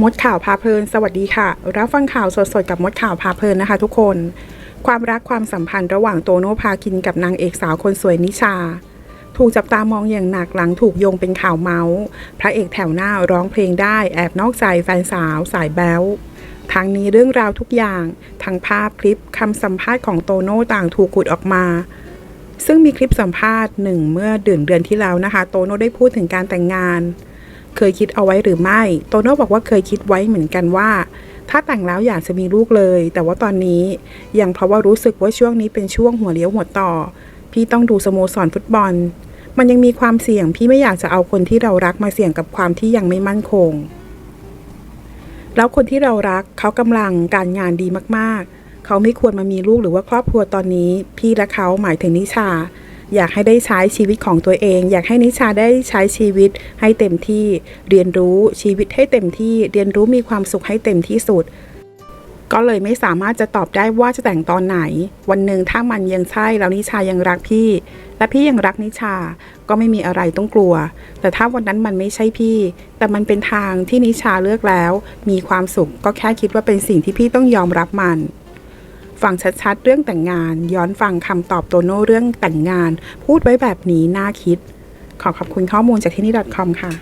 มดข่าวพาเพลิน สวัสดีค่ะ รับฟังข่าวสดๆกับมดข่าวพาเพลินนะคะ ทุกคน ความรักความสัมพันธ์ระหว่างโตโน่พาคินกับนางเอกสาวคนสวยนิชา ถูกจับตามองอย่างหนักหลังถูกโยงเป็นข่าวเมาส์ พระเอกแถวหน้าร้องเพลงได้แอบนอกใจแฟนสาวสายแบ๊วทั้งนี้เรื่องราวทุกอย่าง ทั้งภาพคลิปคำสัมภาษณ์ของโตโน่ต่างถูกขุดออกมาซึ่งมีคลิปสัมภาษณ์หนึ่งเมื่อเดือนเดือนที่แล้วนะคะ โตโน่ได้พูดถึงการแต่งงาน เคยคิดเอาไว้หรือไม่ โตโน่บอกว่าเคยคิดไว้เหมือนกันว่า ถ้าแต่งแล้วอยากจะมีลูกเลย แต่ว่าตอนนี้ยังเพราะว่ารู้สึกว่าช่วงนี้เป็นช่วงหัวเลี้ยวหัวต่อ พี่ต้องดูสโมสรฟุตบอล มันยังมีความเสี่ยงพี่ไม่อยากจะเอาคนที่เรารักมาเสี่ยงกับความที่ยังไม่มั่นคง แล้วคนที่เรารักเขากำลังการงานดีมากๆ เขาไม่ควรมามีลูกหรือว่าครอบครัวตอนนี้ พี่และเขาหมายถึงนิชา อยากให้ได้ใช้ชีวิตของตัวเอง อยากให้นิชาได้ใช้ชีวิตให้เต็มที่ เรียนรู้ชีวิตให้เต็มที่ เรียนรู้มีความสุขให้เต็มที่สุด ก็เลยไม่สามารถจะตอบได้ว่าจะแต่งตอนไหน วันหนึ่งถ้ามันยังใช่แล้วนิชายังรักพี่ และพี่ยังรักนิชาก็ไม่มีอะไรต้องกลัว แต่ถ้าวันนั้นมันไม่ใช่พี่ แต่มันเป็นทางที่นิชาเลือกแล้ว มีความสุขก็แค่คิดว่าเป็นสิ่งที่พี่ต้องยอมรับมัน ฟังชัดๆ เรื่องแต่งงาน ย้อนฟังคำตอบโตโน่เรื่องแต่งงาน พูดไว้แบบนี้น่าคิด ขอขอบคุณข้อมูลจากที่นี่ .com ค่ะ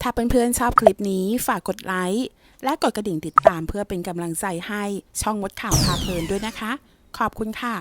ถ้าเพื่อนๆชอบคลิปนี้ฝากกดไลค์และกดกระดิ่งติดตามเพื่อเป็นกำลังใจให้ช่องมดข่าวพาเพลินด้วยนะคะ ขอบคุณค่ะ